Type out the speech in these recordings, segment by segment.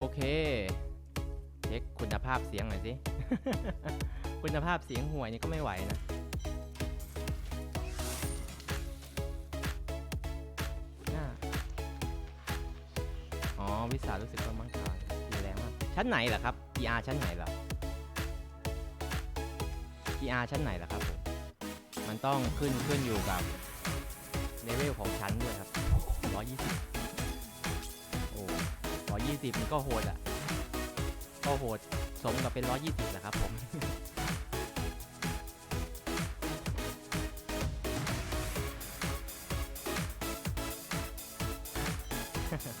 โอเค เช็คคุณภาพเสียงหน่อยสิ คุณภาพเสียงห่วยนี่ก็ไม่ไหวนะน่าอ๋อ วิสารู้สึกว่ามังคาดีแรงมากชั้นไหนเหรอครับ PR ชั้นไหนเหรอ PR ชั้นไหนเหรอครับผม มันต้องขึ้นขึ้นอยู่กับเลเวลของชั้นด้วยครับ120 120มันก็โหดอะ ก็โหดสมกับเป็น 120แหละครับผม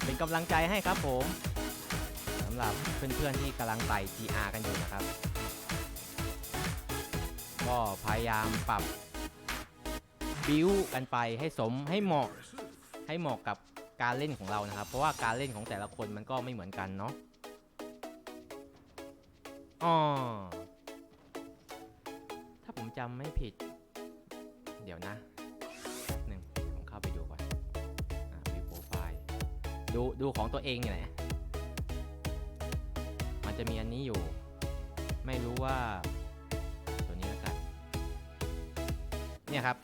เป็นกำลังใจให้ครับผมสำหรับเพื่อนๆที่กำลังไต่ GR กันอยู่นะครับ ก็พยายามปรับ บิวกันไปให้สมให้เหมาะให้เหมาะกับ การเล่นของเรานะครับ เพราะว่าการเล่นของแต่ละคนมันก็ไม่เหมือนกันเนาะอ๋อถ้าผมจำไม่ผิด เดี๋ยวนะหนึ่งผมเข้าไปดูก่อนอ่าวิวโปรไฟล์ดูดูของตัวเองนี่มันจะมีอันนี้อยู่ ไม่รู้ว่าตัวนี้แล้วกันเนี่ยครับ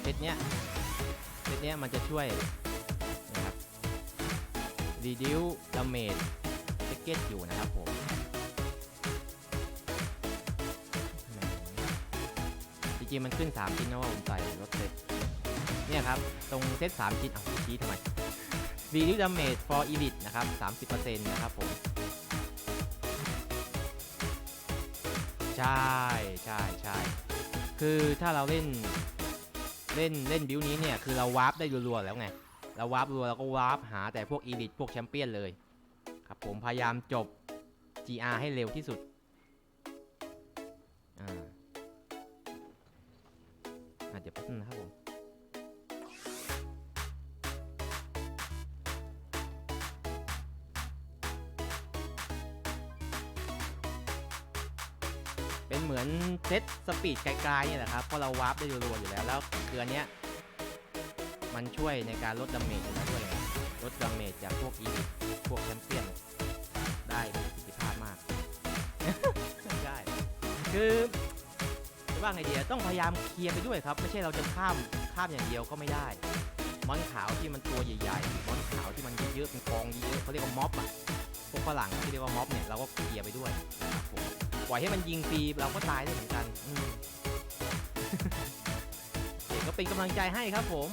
เซตเนี้ยเซตเนี้ยมันจะช่วย reduce damage ticket อยู่นะครับผมจริงๆมันขึ้น 3 ชิ้นนะว่าผมใส่รถเซตเนี่ยครับ ตรงเซต3ชิ้นเอาชี้ทำไม reduce damage for elite นะครับ 30%นะครับผม ใช่ใช่ใช่คือถ้าเราเล่นเล่นเล่นบิวนี้เนี่ย คือเราวาร์ปได้รัวๆแล้วไง เราวาร์ปรัวเราก็วาร์ปหาแต่พวกอีลิทพวกแชมเปี้ยนเลยครับผมพยายามจบ GR ให้เร็วที่สุดอ่าอะเดี๋ยวแป๊บนึงนะครับผมเป็นเหมือนเซตสปีดไกลๆเนี่ยแหละครับเพราะเราวาร์ปได้รัวๆอยู่แล้วแล้วเกลือเนี้ย มันช่วยในการลดดาเมจอยู่แล้วด้วยลดดาเมจจากพวกอีลิทพวกแชมเปี้ยน ได้มีประสิทธิภาพมากใช่คือจะว่าไงดีอะต้องพยายามเคลียร์ไปด้วยครับ ไม่ใช่เราจะข้ามข้ามอย่างเดียวก็ไม่ได้ มอนขาวที่มันตัวใหญ่ๆ มอนขาวที่มันเยอะๆเป็นกองเยอะๆเขาเรียกว่าม็อบอะพวกฝรั่งที่เรียกว่าม็อบเนี่ยเราก็เคลียร์ไปด้วยปล่อยให้มันยิงฟรีเราก็ตายได้เหมือนกันเด็กก็เป็นกำลังใจให้ครับผม